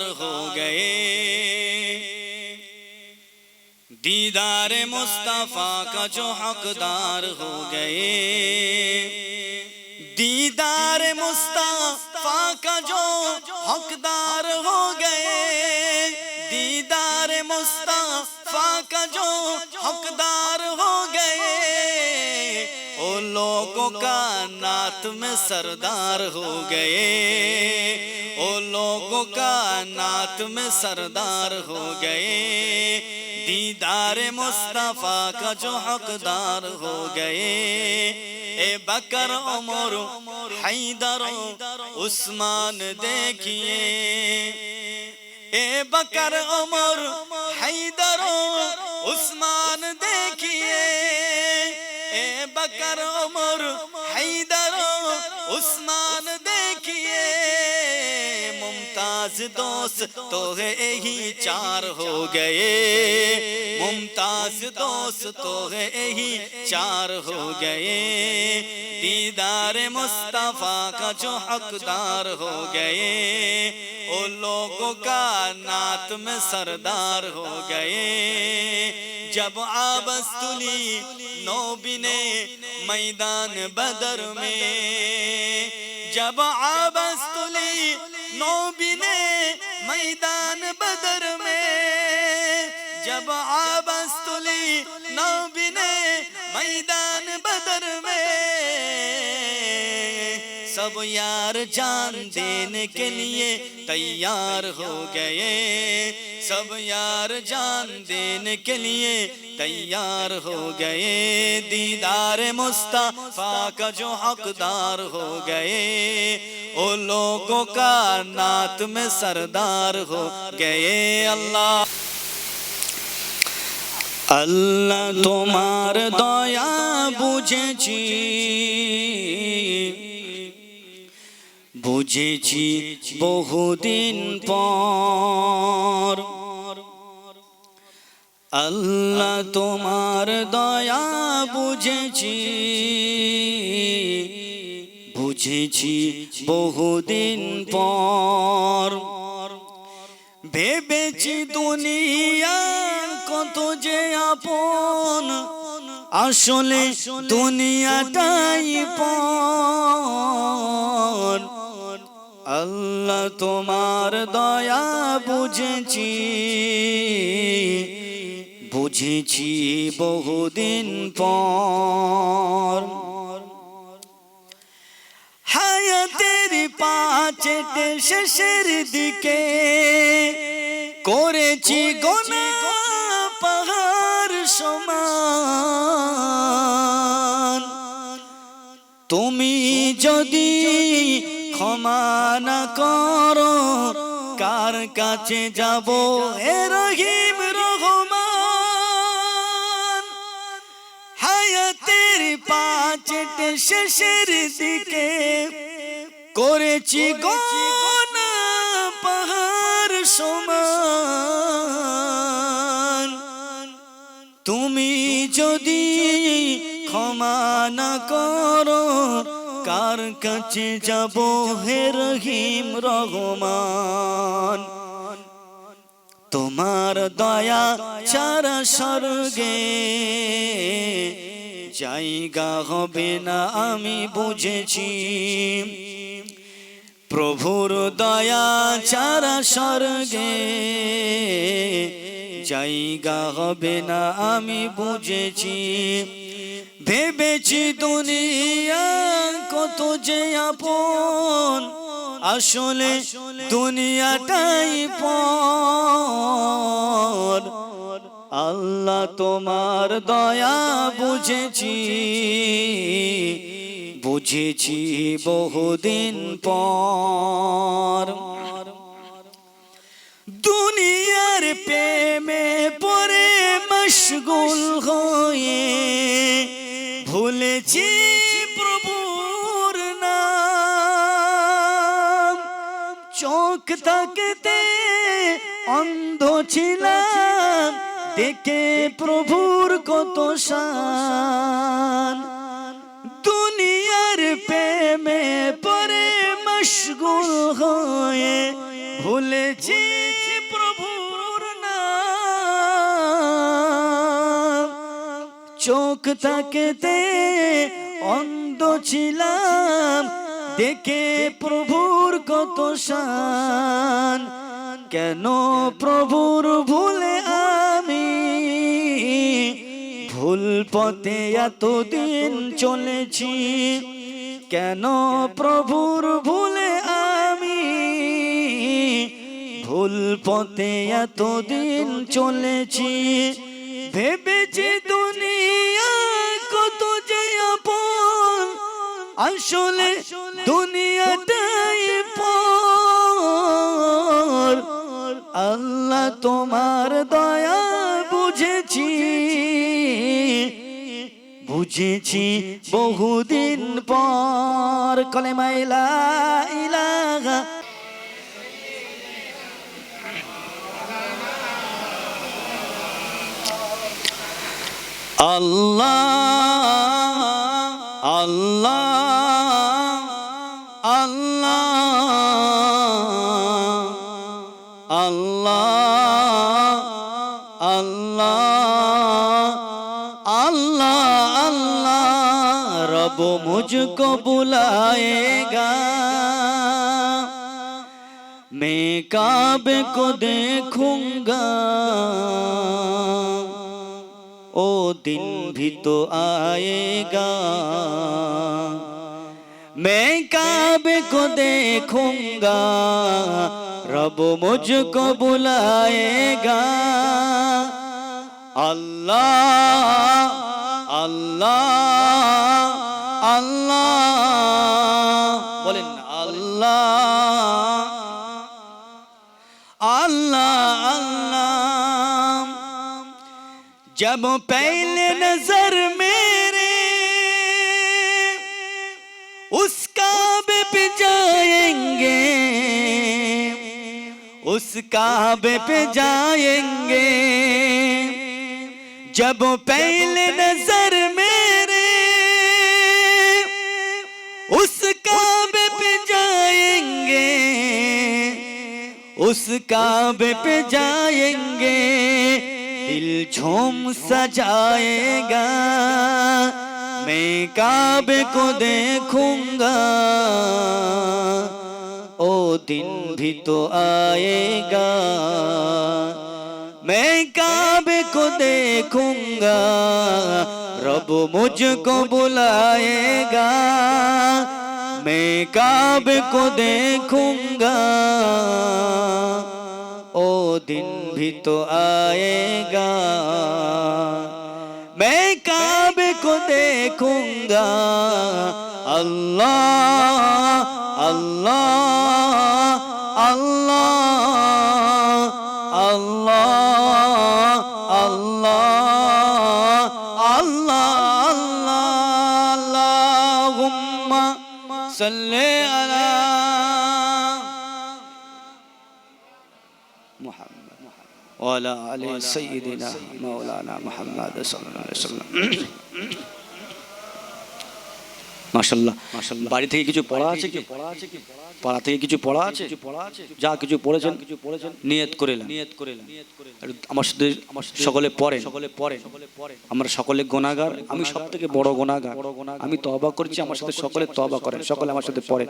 ہو گئے۔ دیدار مصطفیٰ کا جو حقدار ہو گئے۔ دیدار مصطفیٰ کا جو حقدار ہو گئے۔ دیدار مصطفیٰ کا جو حقدار ہو گئے۔ او لوگوں کا نات میں سردار ہو گئے۔ ओ लोगों का नात में सरदार हो गए दीदार मुस्तफा का जो हकदार हो गए ए बकर उमर हैदर उस्मान देखिए ए बकर उमर हैदर उस्मान देखिए ए बकर उमर हैदर उस्मान देखिए ممتاز دوست تو ہے ہی چار ہو گئے۔ ممتاز دوست تو ہے ہی چار ہو گئے۔ دیدار مصطفیٰ کا جو حقدار ہو گئے۔ او لوگوں کا نات میں سردار ہو گئے۔ جب آبس تلی نوبی نے میدان بدر میں جب آبس تلی نو بنے میدان بدر میں، جب آبس تلی نو بنے میدان بدر میں۔ سب یار جان دینے کے لیے تیار ہو گئے۔ سب یار جان دینے کے لیے تیار ہو گئے۔ دیدار مصطفیٰ کا جو حقدار ہو گئے۔ او لوگوں کا نات میں سردار ہو گئے۔ اللہ اللہ تمہار دویا بوجھے جی বুঝেছি বহুদিন পর। আল্লাহ তোমার দয়া বুঝেছি বুঝেছি বহুদিন পর। ভেবেছি দুনিয়া কত যে আপন, আসলে দুনিয়াটাই পর। আল্লাহ তোমার দয়া বুঝেছি বুঝেছি বহুদিন পর। হায়াতের পাঁচটে শেষের দিকে করেছি গোনা পাহাড় সমান। তুমি যদি ক্ষমা না করো, কার কাছে যাব? হে রহিম রহমান, হায়াতের পাঁচটে শেষের দিকে করেছি গোনা পাহাড় সমান। তুমি যদি ক্ষমা না করো কার কাছে যাব হে রহিম রহমান? তোমার দয়া ছাড়া স্বর্গে জায়গা হবে না আমি বুঝেছি। প্রভুর দয়া ছাড়া স্বর্গে জায়গা হবে না আমি বুঝেছি। ভেবেছি দুনিয়া কত যে আপন, আসলে দুনিয়াটাই পর। আল্লাহ তোমার দয়া বুঝেছি বুঝেছি বহুদিন পর। অন্ধ ছিলাম, দেখে প্রভুর কত শান। দুনিয়ার প্রেমে পরে মশগুল হয়ে ভুলেছি প্রভুর নাম। চোখ তাকেতে অন্ধ ছিলাম, দেখে প্রভুর কত শান। কেন প্রভুর ভুলে আমি? ভুল পথে এতদিন চলেছি। কেন প্রভুর ভুলে আমি? ভুল পথে এতদিন চলেছি। ভেবেছি দুনিয়া কত যে আপন। আসলে দুনিয়াটাই তোমার দয়া বুঝেছি বুঝেছি বহুদিন পর। কলেমাইলা ইলাহা আল্লাহ আল্লাহ আল্লাহ আল্লাহ। मुझको बुलाएगा मैं काबे को देखूंगा ओ दिन भी तो आएगा मैं काबे को देखूंगा रब मुझको बुलाएगा अल्लाह अल्लाह अल्लाह बोलें अल्लाह अल्लाह अल्लाह जब पहले नजर मेरे उस काबे पे जाएंगे उस काबे पे जाएंगे जब पहले नजर اس کعبے پہ جائیں گے، دل جھوم سجائے گا۔ میں کعبے کو دیکھوں گا۔ او دن بھی تو آئے گا۔ میں کعبے کو دیکھوں گا۔ رب مجھ کو بلائے گا۔ मैं काबे को देखूंगा ओ दिन भी तो आएगा मैं काबे को देखूंगा अल्लाह अल्लाह अल्लाह अल्लाह अल्लाह अल्लाह अल्लाहुम्मा صل على محمد وعلى آل سيدنا مولانا محمد صلى الله عليه وسلم. মাশাল্লাহ বাড়ি থেকে কিছু পড়া আছে কি? পড়া আছে কি? পাড়া থেকে কিছু পড়া আছে? কিছু পড়া আছে? যা কিছু পড়েছেন কিছু পড়েছেন। নিয়ত করে নিয়ত করে আমার সাথে আমার সকলে পড়ে সকলে পড়ে আমরা সকলে গোনাগার আমি সব থেকে বড় গোনাগার আমি তবা করছি আমার সাথে সকলে তবা করেন। সকলে আমার সাথে পড়ে